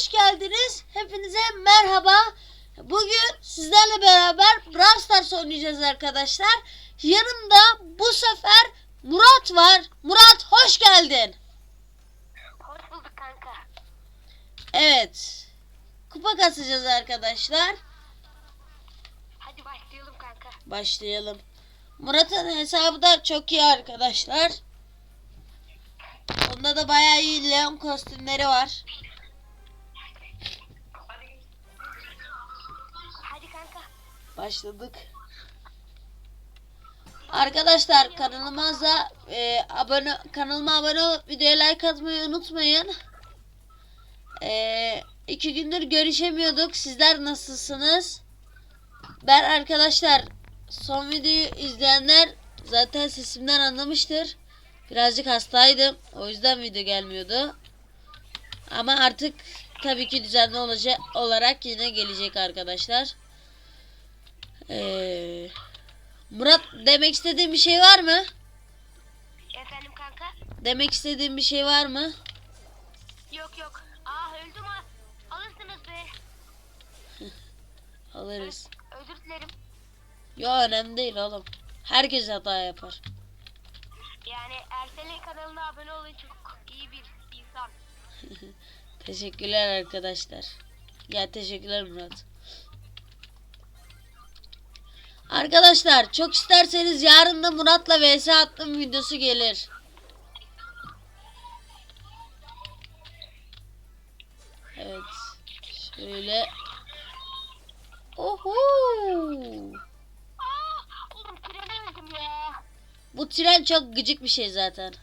hoş geldiniz. Hepinize merhaba. Bugün sizlerle beraber Brawl Stars oynayacağız arkadaşlar. Yanımda bu sefer Murat var. Murat hoş geldin. Hoş bulduk kanka. Evet. Kupa kasacağız arkadaşlar. Hadi başlayalım kanka. Başlayalım. Murat'ın hesabı da çok iyi arkadaşlar. Onda da bayağı iyi Leon kostümleri var. Başladık. Arkadaşlar kanalımıza e, abone kanalıma abone olup videoya like atmayı unutmayın. E, iki gündür görüşemiyorduk. Sizler nasılsınız? Ben arkadaşlar son videoyu izleyenler zaten sesimden anlamıştır. Birazcık hastaydım. O yüzden video gelmiyordu. Ama artık tabii ki düzenli olacak olarak yine gelecek arkadaşlar. Ee, Murat demek istediğin bir şey var mı? Efendim kanka? Demek istediğin bir şey var mı? Yok yok. Aa öldüm ha. Alırsınız be. Alırız. Özür dilerim. Yo önemli değil oğlum. Herkes hata yapar. Yani Ersel'in kanalına abone olun çok iyi bir insan. Teşekkürler arkadaşlar. Ya teşekkürler Murat. Arkadaşlar çok isterseniz yarın da Murat'la vs attım videosu gelir. Evet. Şöyle. Oho. Bu tren çok gıcık bir şey zaten.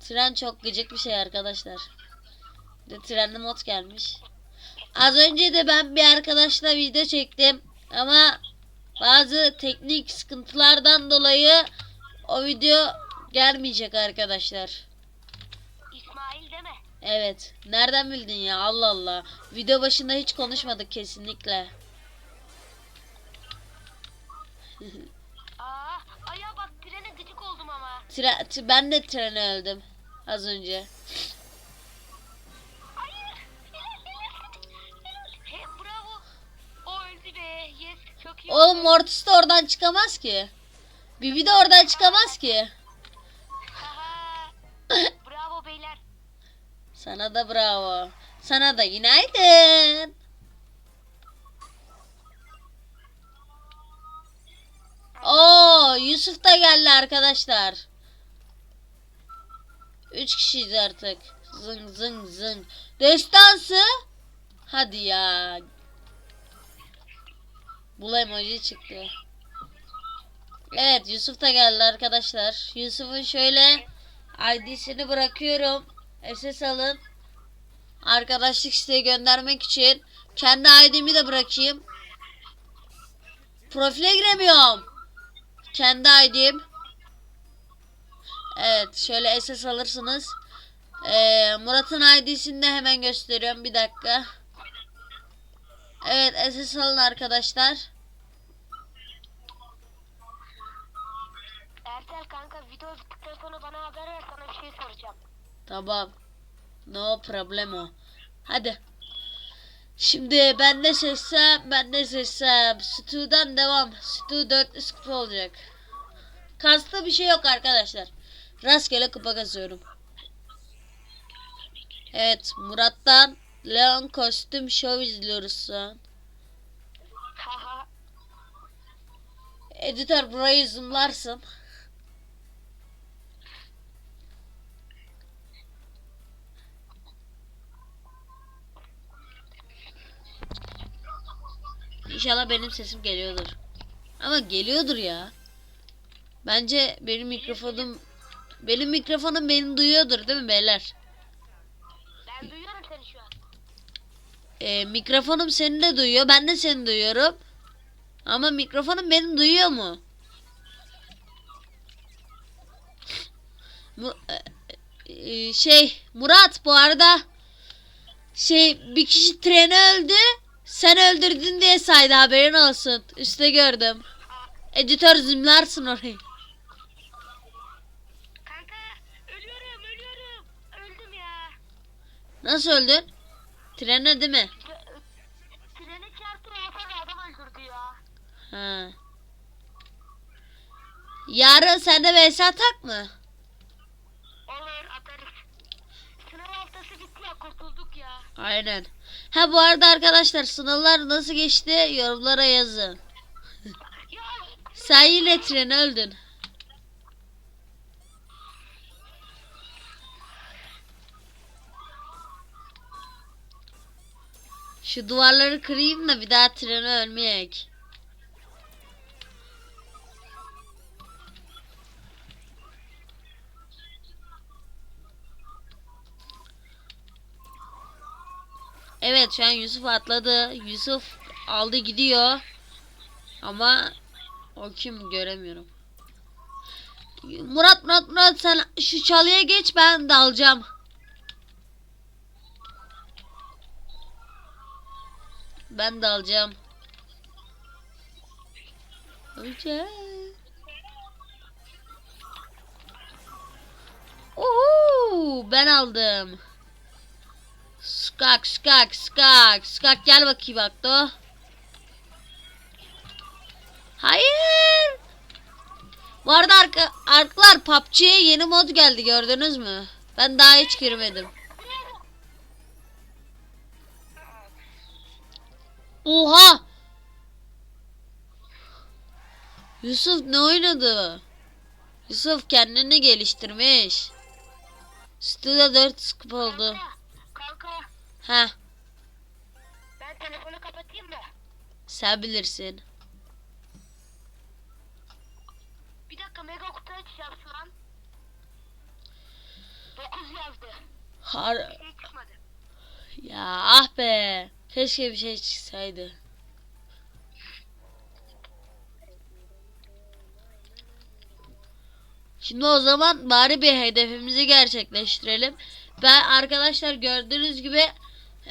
Tren çok gıcık bir şey arkadaşlar. Trenli mod gelmiş. Az önce de ben bir arkadaşla video çektim. Ama bazı teknik sıkıntılardan dolayı o video gelmeyecek arkadaşlar. İsmail deme. Evet. Nereden bildin ya? Allah Allah. Video başında hiç konuşmadık kesinlikle. Aa aya bak trene gıcık oldum ama. Tre- ben de trene öldüm az önce. Oğlum Mortis de oradan çıkamaz ki. Bibi de oradan çıkamaz ki. Bravo beyler. Sana da bravo. Sana da günaydın. Oo, Yusuf da geldi arkadaşlar. Üç kişiyiz artık. Zıng zıng zıng. Destansı. Hadi ya. Bul emoji çıktı. Evet Yusuf da geldi arkadaşlar. Yusuf'un şöyle ID'sini bırakıyorum. SS alın. Arkadaşlık isteği göndermek için. Kendi ID'mi de bırakayım. Profile giremiyorum. Kendi ID'm. Evet şöyle SS alırsınız. Ee, Murat'ın ID'sini de hemen gösteriyorum. Bir dakika. Evet SS alın arkadaşlar. Ersel kanka video bittikten sonra bana haber ver sana bir şey soracağım. Tamam. No problemo. Hadi. Şimdi ben ne seçsem, ben ne seçsem. Stu'dan devam. Stu 4 kupa olacak. Kasta bir şey yok arkadaşlar. Rastgele kupa kazıyorum. Evet Murat'tan Leon kostüm show izliyoruz şu an. Haha. Editör burayı zoomlarsın. İnşallah benim sesim geliyordur. Ama geliyordur ya. Bence benim mikrofonum benim mikrofonum beni duyuyordur değil mi beyler? e, mikrofonum seni de duyuyor. Ben de seni duyuyorum. Ama mikrofonum beni duyuyor mu? Mu e, e, şey Murat bu arada şey bir kişi treni öldü. Sen öldürdün diye saydı haberin olsun. Üste gördüm. Editör zimlersin orayı. Nasıl öldün? Trene değil mi? Tre- Treni çarptı sonra adam öldürdü ya. Ha. Yarın sende vs atak mı? Olur atarız. Sınav haftası bitti ya kurtulduk ya. Aynen. Ha bu arada arkadaşlar sınavlar nasıl geçti yorumlara yazın. Ya Sen yine trene öldün. Şu duvarları kırayım da bir daha trene ölmeyek. Evet şu an Yusuf atladı. Yusuf aldı gidiyor. Ama o kim göremiyorum. Murat Murat Murat sen şu çalıya geç ben dalacağım. Ben dalacağım. Öleceğim. Oho, ben aldım. Skak skak skak skak gel bakayım Akto. Hayır. Bu arada arka, arklar PUBG'ye yeni mod geldi gördünüz mü? Ben daha hiç girmedim. Oha! Yusuf ne oynadı? Yusuf kendini geliştirmiş. Stüdyo 4 scoop oldu. kanka, kanka Ha, ben telefonu kapatayım mı? sen bilirsin. Bir dakika mega kutu açacağım şu an. 9 yazdı. Har Bir şey çıkmadı. Ya ah be. Keşke bir şey çıksaydı. Şimdi o zaman bari bir hedefimizi gerçekleştirelim. Ben arkadaşlar gördüğünüz gibi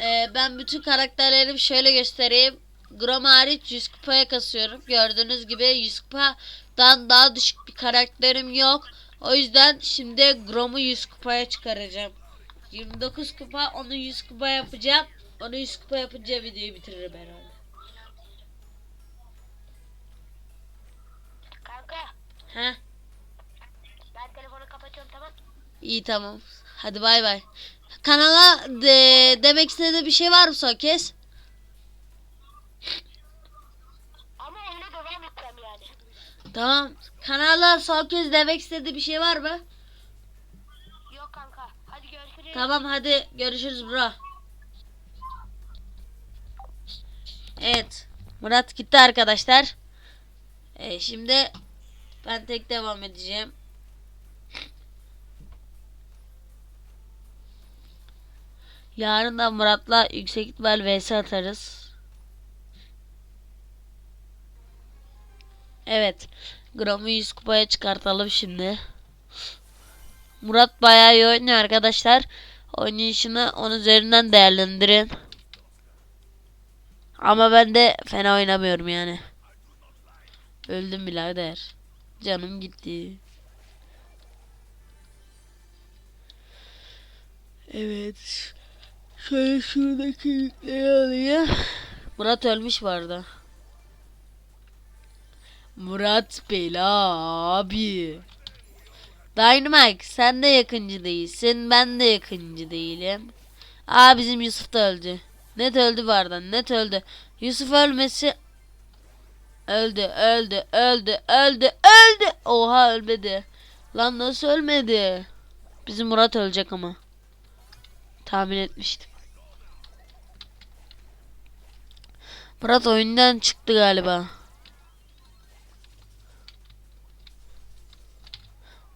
e, ben bütün karakterlerimi şöyle göstereyim. Grom hariç 100 kupaya kasıyorum. Gördüğünüz gibi 100 kupadan daha düşük bir karakterim yok. O yüzden şimdi Grom'u 100 kupaya çıkaracağım. 29 kupa onu 100 kupa yapacağım. Onu 100 kupa yapınca videoyu bitiririm herhalde. Kanka Heh. ben telefonu kapatıyorum tamam. İyi tamam. Hadi bay bay. Kanala de, demek istediği bir şey var mı son kez? Ama öyle devam edeceğim yani. Tamam. Kanala son kez demek istediği bir şey var mı? Yok kanka hadi görüşürüz. Tamam hadi görüşürüz bro. Evet. Murat gitti arkadaşlar. Ee, şimdi ben tek devam edeceğim. Yarın da Murat'la yüksek ihtimal vs atarız. Evet. Gramı 100 kupaya çıkartalım şimdi. Murat bayağı iyi oynuyor arkadaşlar. Oynayışını onun üzerinden değerlendirin. Ama ben de fena oynamıyorum yani. Öldüm birader. Canım gitti. Evet. Şöyle şuradaki yükleri alayım. Murat ölmüş arada. Murat Bela abi. Dynamite sen de yakıncı değilsin. Ben de yakıncı değilim. Aa bizim Yusuf da öldü. Net öldü arada. Net öldü. Yusuf ölmesi öldü öldü öldü öldü öldü. Oha ölmedi. Lan nasıl ölmedi? Bizim Murat ölecek ama. Tahmin etmiştim. Murat oyundan çıktı galiba.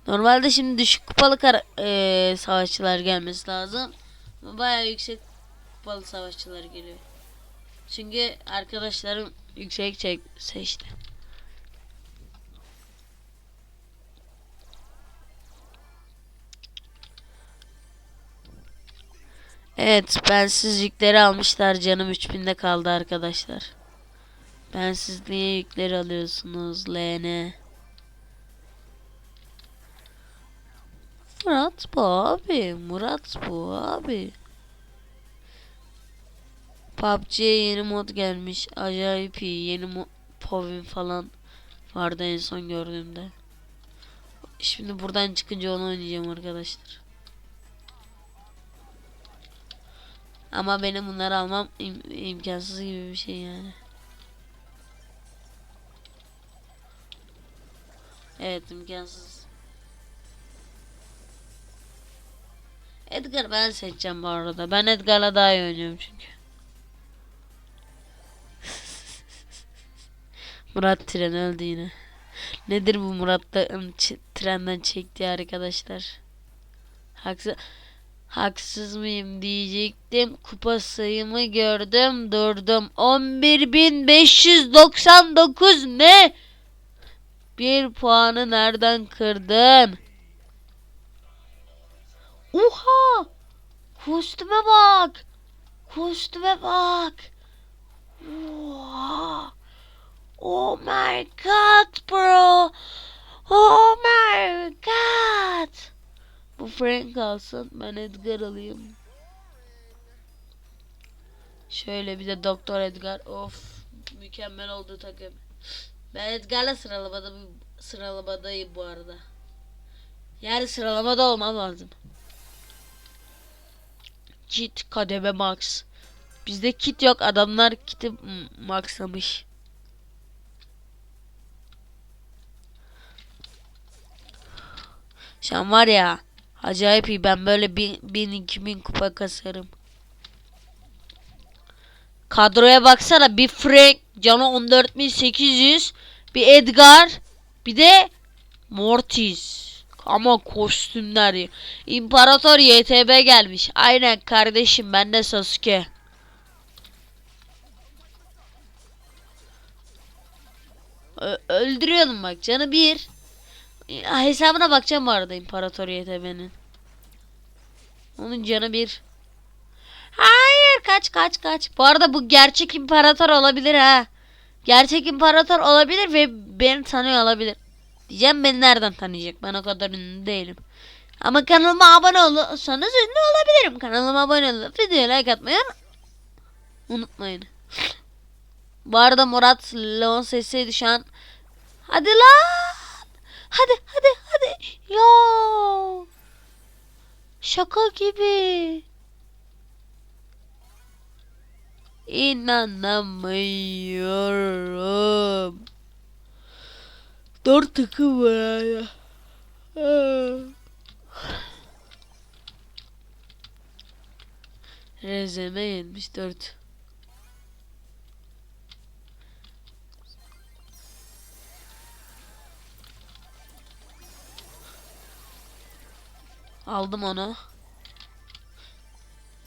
Normalde şimdi düşük kupalı kara- eee, savaşçılar gelmesi lazım. Bayağı yüksek kupalı savaşçılar geliyor. Çünkü arkadaşlarım yüksek çek seçti. Evet, bensiz yükleri almışlar. Canım 3000'de kaldı arkadaşlar. Bensiz niye yükleri alıyorsunuz? LN. Murat bu abi. Murat bu abi. PUBG'ye yeni mod gelmiş. Acayip iyi. Yeni mo Povin falan vardı en son gördüğümde. Şimdi buradan çıkınca onu oynayacağım arkadaşlar. Ama benim bunları almam im- imkansız gibi bir şey yani. Evet imkansız. Edgar ben seçeceğim bu arada. Ben Edgar'la daha iyi oynuyorum çünkü. Murat tren öldü yine. Nedir bu Murat'ın trenden çektiği arkadaşlar? Haksız, haksız mıyım diyecektim. Kupa sayımı gördüm durdum. 11.599 ne? Bir puanı nereden kırdın? Oha! Kostüme bak. Kostüme bak. Oha! Oh my god bro. Oh my god. Bu Frank alsın. Ben Edgar alayım. Şöyle bir de Doktor Edgar. Of. Mükemmel oldu takım. Ben Edgar'la sıralamada sıralamadayım bu arada. Yani sıralamada olmam lazım. Kit kademe max. Bizde kit yok. Adamlar kiti maxlamış. An var ya acayip iyi ben böyle bin, bin iki bin kupa kasarım. Kadroya baksana bir Frank canı 14800 bir Edgar bir de Mortis. Ama kostümler. İmparator YTB gelmiş. Aynen kardeşim ben de Sasuke. Ö- öldürüyordum bak canı bir. Hesabına bakacağım bu arada İmparator YTB'nin. Onun canı bir. Hayır kaç kaç kaç. Bu arada bu gerçek imparator olabilir ha. Gerçek imparator olabilir ve beni tanıyor olabilir. Diyeceğim beni nereden tanıyacak? Ben o kadar ünlü değilim. Ama kanalıma abone olursanız ünlü olabilirim. Kanalıma abone olup videoya like atmayı unutmayın. Bu arada Murat Leon sesi şu an. Hadi lan. Hadi hadi hadi. Ya. Şaka gibi. İnanamıyorum. Dört takım var ya. Rezeme 74. Aldım onu.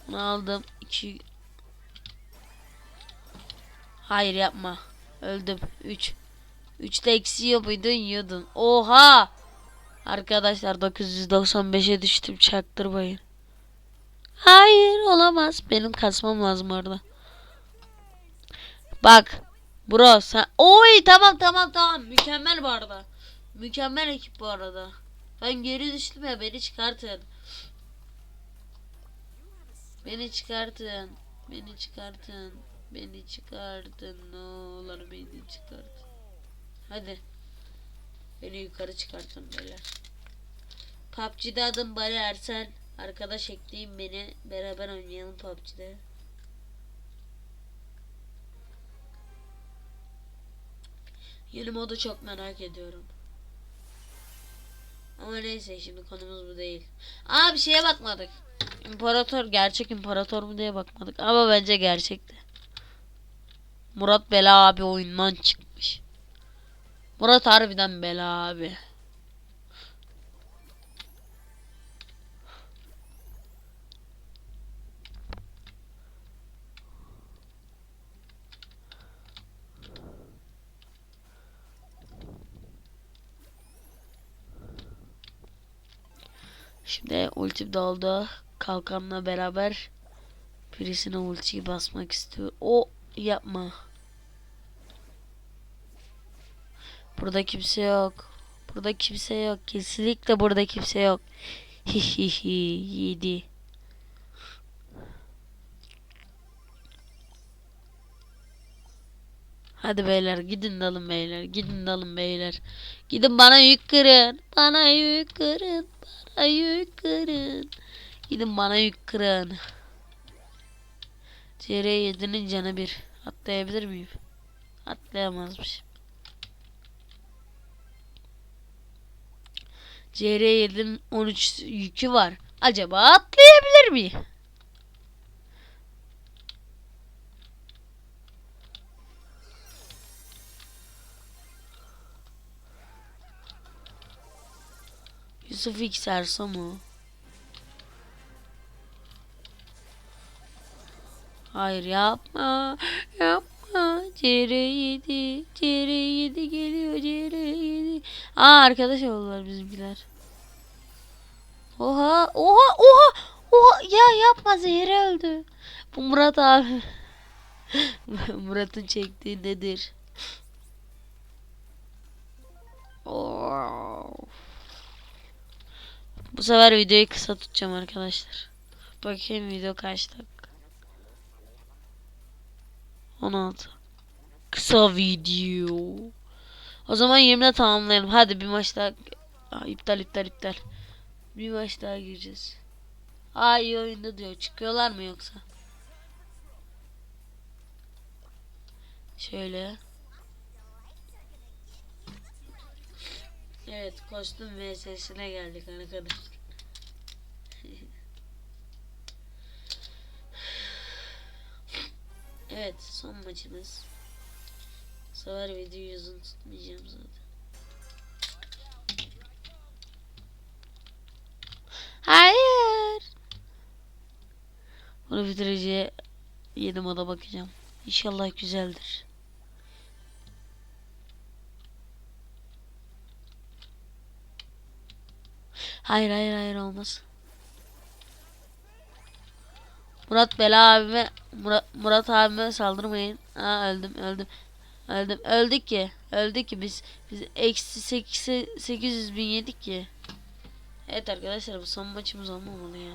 Bunu aldım. 2 Hayır yapma. Öldüm. 3. 3'te eksiyor muydun yiyordun. Oha! Arkadaşlar 995'e düştüm çaktırmayın. Hayır olamaz. Benim kasmam lazım orada. Bak. Bro sen... Oy tamam tamam tamam. Mükemmel bu arada. Mükemmel ekip bu arada. Ben geri düştüm ya beni çıkartın. Beni çıkartın. Beni çıkartın. Beni çıkartın. Ne olur beni çıkartın. Hadi. Beni yukarı çıkartın beyler. PUBG'de adım Bali Ersel. Arkadaş ekleyin beni. Beraber oynayalım PUBG'de. Yeni modu çok merak ediyorum. Ama neyse şimdi konumuz bu değil. Aa bir şeye bakmadık. İmparator gerçek imparator mu diye bakmadık. Ama bence gerçekti. Murat Bela abi oyundan çıkmış. Murat harbiden Bela abi. Şimdi ultim doldu. Kalkanla beraber birisine ultiyi basmak istiyor. O yapma. Burada kimse yok. Burada kimse yok. Kesinlikle burada kimse yok. Hihihi yedi. Hadi beyler gidin dalın beyler. Gidin dalın beyler. Gidin bana yük kırın. Bana yük kırın. Bana yük kırın. Gidin bana yük kırın. CR7'nin canı bir. Atlayabilir miyim? Atlayamazmış. CR7'nin 13 yükü var. Acaba atlayabilir miyim? Yusuf X Erso mu? Hayır yapma. Yapma. CR7. CR7 geliyor. CR7. Aa arkadaş oldular bizimkiler. Oha. Oha. Oha. Oha. Ya yapma Zehra öldü. Bu Murat abi. Murat'ın çektiği nedir? Bu sefer videoyu kısa tutacağım arkadaşlar. Bakayım video kaç dakika. 16. Kısa video. O zaman 20'de tamamlayalım. Hadi bir maç daha. Aa, iptal iptal iptal. Bir maç daha gireceğiz. Aa iyi oyunda diyor. Çıkıyorlar mı yoksa? Şöyle. Evet kostüm vs'sine geldik arkadaşlar. evet son maçımız. Sefer videoyu uzun tutmayacağım zaten. Hayır. Bunu bitireceğe 7 moda bakacağım. İnşallah güzeldir. Hayır hayır hayır olmaz. Murat Bela abime Murat, Murat abime saldırmayın. Aa öldüm öldüm. Öldüm. Öldük ki. Öldük ki biz. Biz eksi 8, 800 bin yedik ki. Evet arkadaşlar bu son maçımız olmamalı ya.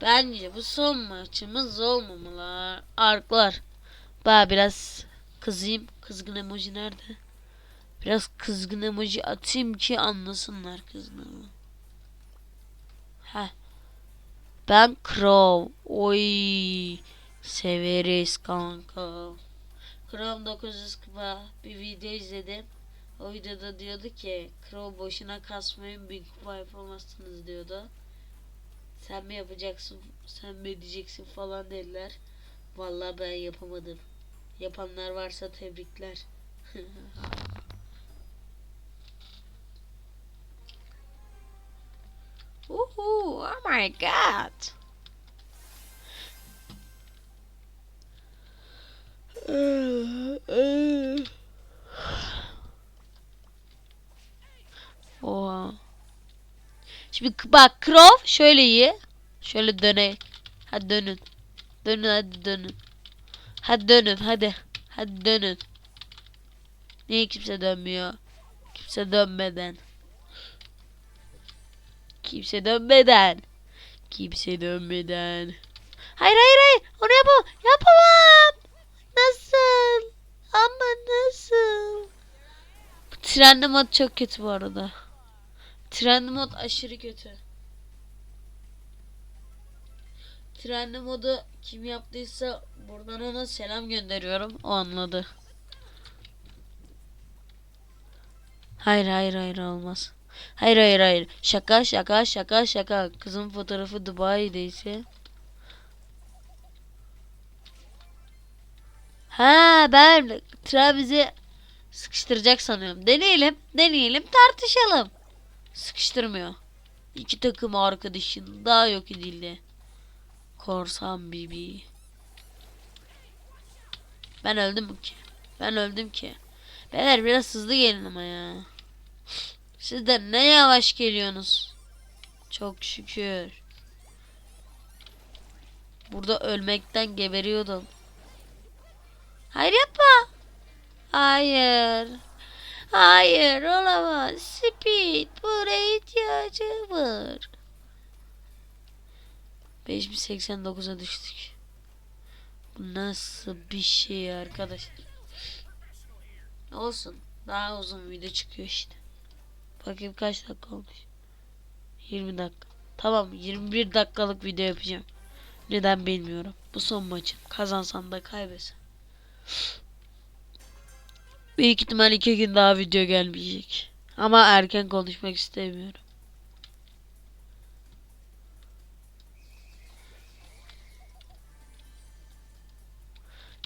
Bence bu son maçımız olmamalı. Arklar. Baya biraz kızayım. Kızgın emoji nerede? Biraz kızgın emoji atayım ki anlasınlar kızgınımı. Heh. Ben Crow. Oy. Severiz kanka. Crow 940 bir video izledim. O videoda diyordu ki Crow boşuna kasmayın bin kupa yapamazsınız diyordu. Sen mi yapacaksın sen mi edeceksin falan dediler. Vallahi ben yapamadım. Yapanlar varsa tebrikler. Oh my god! Oha. Şimdi bak Crow şöyle iyi. Şöyle döne. Hadi dönün. Dönün hadi dönün. Hadi dönün hadi. Hadi dönün. Niye kimse dönmüyor? Kimse dönmeden. Kimse dönmeden. Kimse dönmeden. Hayır hayır hayır. Onu yapamam. Yapamam. Ama nasıl? Bu Trendy mod çok kötü bu arada. Trendy mod aşırı kötü. Trendy modu kim yaptıysa buradan ona selam gönderiyorum. O anladı. Hayır hayır hayır olmaz. Hayır hayır hayır. Şaka şaka şaka şaka. Kızın fotoğrafı Dubai'deyse. Ha ben Travis'i sıkıştıracak sanıyorum. Deneyelim. Deneyelim tartışalım. Sıkıştırmıyor. İki takım arkadaşın daha yok edildi. Korsan Bibi. Ben öldüm ki. Ben öldüm ki. Beyler biraz hızlı gelin ama ya. Siz de ne yavaş geliyorsunuz. Çok şükür. Burada ölmekten geberiyordum. Hayır yapma. Hayır. Hayır olamaz. Speed buraya ihtiyacı var. 5089'a düştük. Bu nasıl bir şey arkadaşlar? Olsun. Daha uzun video çıkıyor işte. Bakayım kaç dakika olmuş. 20 dakika. Tamam 21 dakikalık video yapacağım. Neden bilmiyorum. Bu son maçım. Kazansam da kaybetsem. Büyük ihtimal iki gün daha video gelmeyecek. Ama erken konuşmak istemiyorum.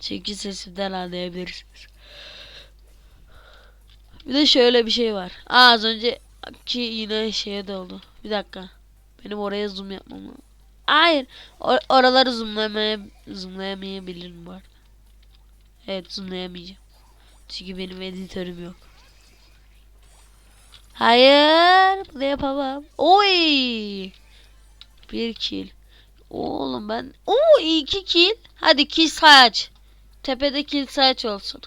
Çünkü sesimden anlayabilirsiniz. Bir de şöyle bir şey var. Aa, az önce ki yine şeye doldu. Bir dakika. Benim oraya zoom yapmam. Hayır. Or- oraları zoomlamaya zoomlayamayabilirim bu arada. Evet zoomlayamayacağım. Çünkü benim editörüm yok. Hayır. Bunu yapamam. Oy. Bir kill. Oğlum ben. Oo iki kill. Hadi kill sayaç. Tepede kill sayaç olsun.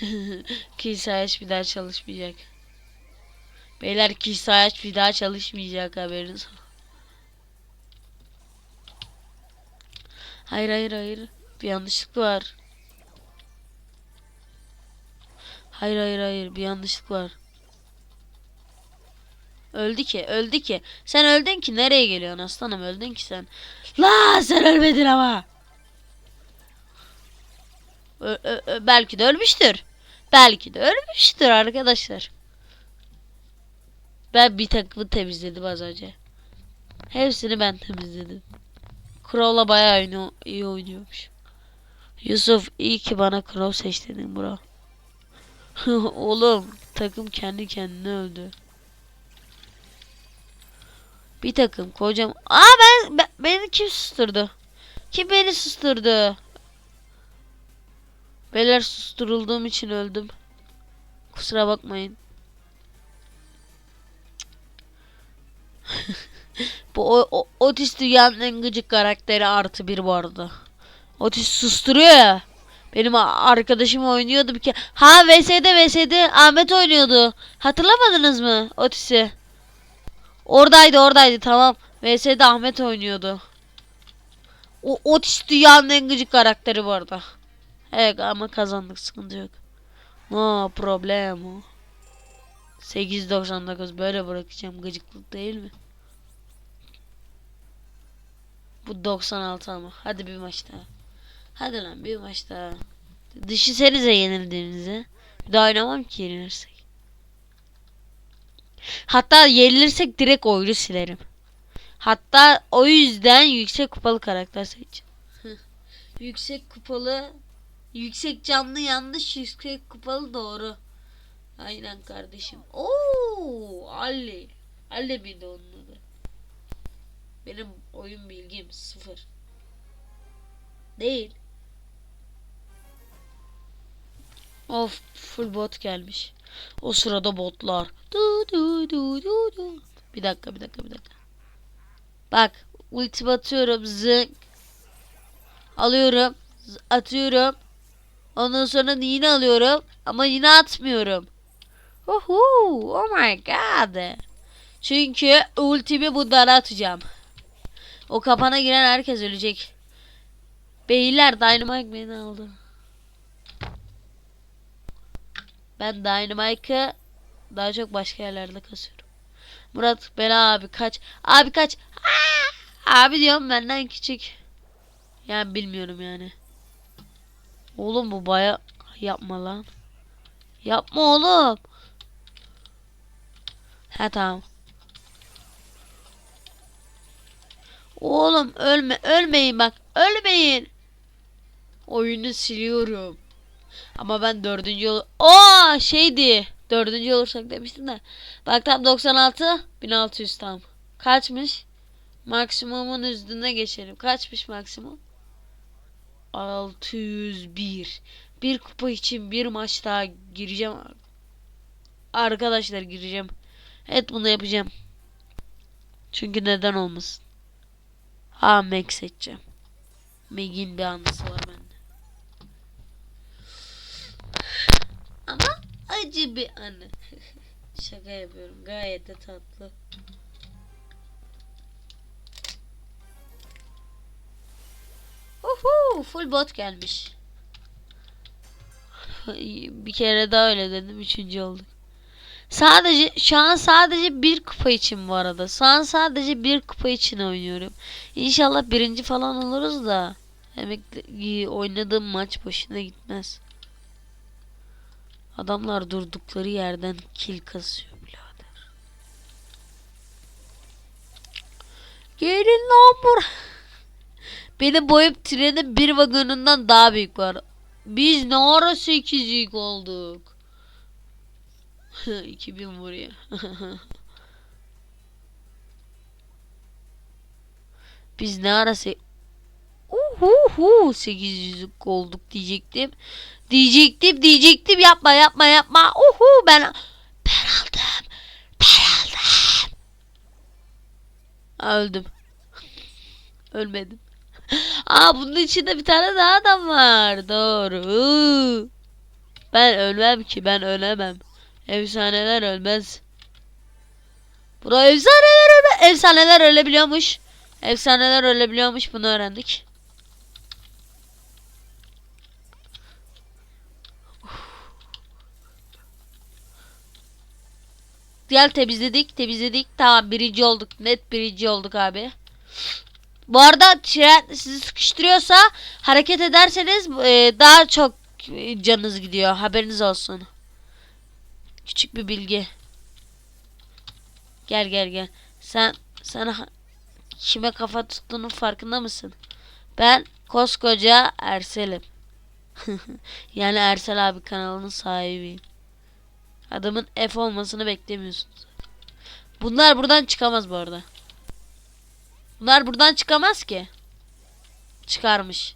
kill sayaç bir daha çalışmayacak. Beyler kill sayaç bir daha çalışmayacak haberiniz. olsun. Hayır hayır hayır. Bir yanlışlık var. Hayır hayır hayır bir yanlışlık var. Öldü ki öldü ki. Sen öldün ki nereye geliyorsun aslanım öldün ki sen. La sen ölmedin ama. Ö- ö- ö- belki de ölmüştür. Belki de ölmüştür arkadaşlar. Ben bir takımı temizledim az önce. Hepsini ben temizledim. Crow'la bayağı oyunu, iyi oynuyormuş. Yusuf iyi ki bana Crow seçtirdin bro. Oğlum takım kendi kendine öldü. Bir takım kocam. Aa ben, ben beni kim susturdu? Kim beni susturdu? Beyler susturulduğum için öldüm. Kusura bakmayın. bu o, o, Otis dünyanın en gıcık karakteri artı bir bu arada. Otis susturuyor ya. Benim arkadaşım oynuyordu bir kere. Ha VS'de VS'de Ahmet oynuyordu. Hatırlamadınız mı Otis'i? Oradaydı oradaydı tamam. VS'de Ahmet oynuyordu. O Otis dünyanın en gıcık karakteri bu arada. Evet ama kazandık sıkıntı yok. No problemo. 8.99 böyle bırakacağım gıcıklık değil mi? Bu 96 ama. Hadi bir maç daha. Hadi lan bir maç daha. Düşünsenize yenildiğinizi. Bir daha oynamam ki yenilirsek. Hatta yenilirsek direkt oyunu silerim. Hatta o yüzden yüksek kupalı karakter seçeceğim. yüksek kupalı yüksek canlı yanlış yüksek kupalı doğru. Aynen kardeşim. Oo, Ali. Ali bir de onun. Benim oyun bilgim sıfır. Değil. Of full bot gelmiş. O sırada botlar. Du du du du du. Bir dakika bir dakika bir dakika. Bak ulti atıyorum zınk. Alıyorum. Atıyorum. Ondan sonra yine alıyorum. Ama yine atmıyorum. Uhu, oh my god. Çünkü ultimi bunlara atacağım. O kapana giren herkes ölecek. Beyler Dynamite beni aldı. Ben Dynamite'ı daha çok başka yerlerde kasıyorum. Murat Bela abi kaç. Abi kaç. Abi diyorum benden küçük. Yani bilmiyorum yani. Oğlum bu baya yapma lan. Yapma oğlum. Ha tamam. Oğlum ölme ölmeyin bak ölmeyin. Oyunu siliyorum. Ama ben dördüncü ol... Oo şeydi. Dördüncü olursak demiştim de. Bak tam 96. 1600 tam. Kaçmış? Maksimumun üstüne geçelim. Kaçmış maksimum? 601. Bir kupa için bir maç daha gireceğim. Arkadaşlar gireceğim. Evet bunu yapacağım. Çünkü neden olmasın. Ha Meg seçeceğim. Meg'in bir anısı var bende. Ama acı bir anı. Şaka yapıyorum. Gayet de tatlı. Uhu, full bot gelmiş. Bir kere daha öyle dedim. Üçüncü olduk. Sadece şu an sadece bir kupa için bu arada. Şu an sadece bir kupa için oynuyorum. İnşallah birinci falan oluruz da. Emekli oynadığım maç boşuna gitmez. Adamlar durdukları yerden kill kasıyor birader. Gelin lan bur. Benim boyum trenin bir vagonundan daha büyük var. Biz ne ara sekizlik olduk. 2000 vuruyor. Biz ne ara se Uhuhu 800 olduk diyecektim. Diyecektim diyecektim yapma yapma yapma. Uhu ben ben aldım. Ben aldım. Öldüm. Ölmedim. Aa bunun içinde bir tane daha adam var. Doğru. Ben ölmem ki ben ölemem. Efsaneler ölmez. Bura efsaneler ölmez. Efsaneler ölebiliyormuş. Efsaneler ölebiliyormuş bunu öğrendik. Gel temizledik temizledik. Tamam birinci olduk. Net birinci olduk abi. Bu arada tren sizi sıkıştırıyorsa hareket ederseniz e, daha çok e, canınız gidiyor. Haberiniz olsun. Küçük bir bilgi. Gel gel gel. Sen sana kime kafa tuttuğunun farkında mısın? Ben koskoca Ersel'im. yani Ersel abi kanalının sahibiyim. Adamın F olmasını beklemiyorsunuz. Bunlar buradan çıkamaz bu arada. Bunlar buradan çıkamaz ki. Çıkarmış.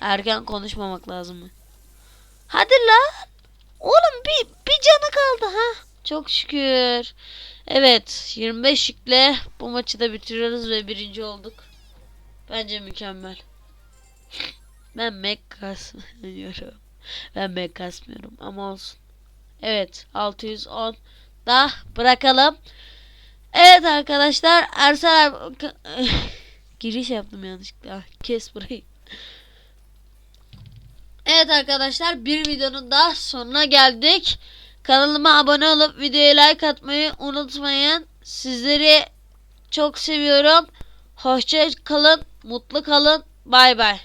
Erken konuşmamak lazım. Hadi lan. Oğlum bir, bir canı kaldı ha. Çok şükür. Evet 25 yükle bu maçı da bitiriyoruz ve birinci olduk. Bence mükemmel. Ben mek kasmıyorum. Ben mek kasmıyorum ama olsun. Evet 610 da bırakalım. Evet arkadaşlar Ersel giriş yaptım yanlışlıkla. Kes burayı. Evet arkadaşlar bir videonun daha sonuna geldik. Kanalıma abone olup videoya like atmayı unutmayın. Sizleri çok seviyorum. Hoşça kalın, mutlu kalın. Bay bay.